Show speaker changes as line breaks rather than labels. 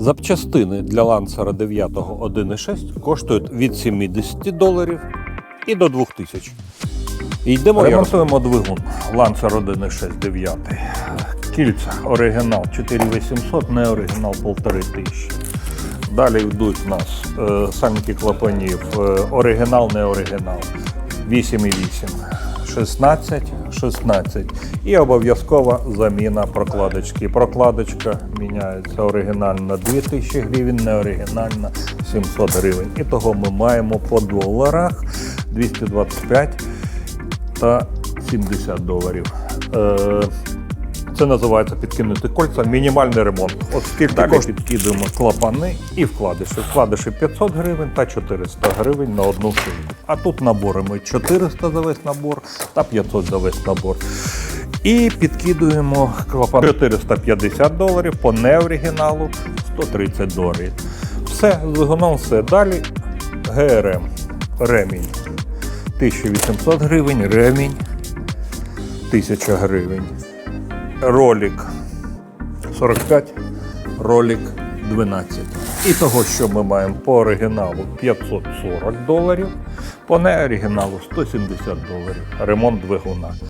Запчастини для лансера 9 1.6 коштують від 70 доларів і до 2000. І йдемо ремонтуємо двигун Lancer 1.6 9. Кільця оригінал 4800, не оригінал 1500. Далі йдуть у нас е, самки клапанів, е, оригінал, не оригінал. 8,8, 16, 16. І обов'язкова заміна прокладочки. Прокладочка міняється оригінальна 2000 гривень, не оригінальна 700 гривень. І того ми маємо по доларах 225 та 70 доларів. Це називається підкинути кольця, мінімальний ремонт. От скільки Далі підкидуємо клапани і вкладиші. Вкладиші 500 гривень та 400 гривень на одну шийку. А тут наборами 400 за весь набор та 500 за весь набор. І підкидуємо клапан 450 доларів по неоригіналу 130 доларів. Все, з двигуном все. Далі ГРМ, ремінь. 1800 гривень, ремінь 1000 гривень. Ролик 45, ролик 12. І того, що ми маємо по оригіналу 540 доларів, по неоригіналу 170 доларів. Ремонт двигуна.